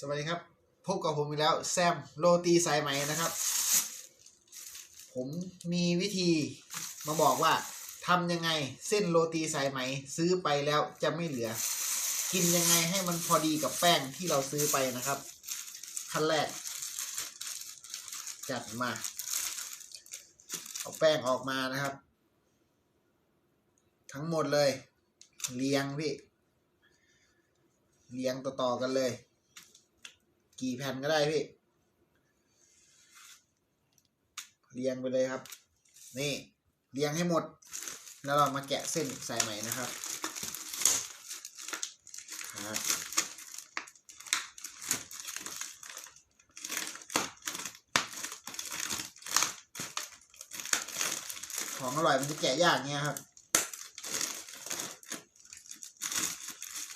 สวัสดีครับ พบกับผมอีกแล้วแซมโรตีสายไหมนะครับ ผมมีวิธีมาบอกว่าทำยังไงเส้นโรตีสายไหมซื้อไปแล้วจะไม่เหลือ กินยังไงให้มันพอดีกับแป้งที่เราซื้อไปนะครับขั้นแรก จัดมา เอาแป้งออกมานะครับ ทั้งหมดเลย เรียงพี่เรียงต่อๆกันเลย กี่แผ่นก็ได้พี่ เรียงไปเลยครับ นี่ เรียงให้หมด แล้วเรามาแกะเส้นสายไหมนะครับครับของอร่อยมันจะแกะยากเงี้ยครับ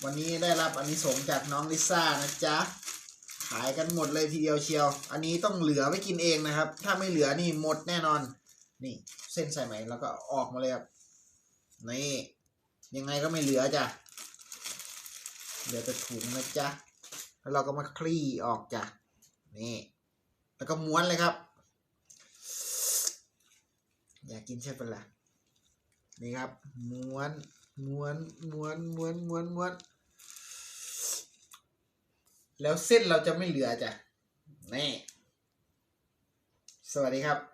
วันนี้ได้รับอันนี้สงจากน้องลิซ่านะจ๊ะ ขายกันหมดเลยทีเดียวเชียว อันนี้ต้องเหลือไว้กินเองนะครับ ถ้าไม่เหลือนี่หมดแน่นอน นี่เส้นใส่ไหมแล้วก็ออกมาเลยครับนี่ยังไงก็ไม่เหลือจ้ะเหลือแต่ถุงนะจ๊ะแล้วเราก็มาคลี่ออกจ้ะนี่ แล้วก็ม้วนเลยครับ อยากกินใช่ปะล่ะนี่ครับม้วนม้วนม้วนม้วนม้วนม้วน แล้วเส้นเราจะไม่เหลือจ้ะนี่สวัสดีครับ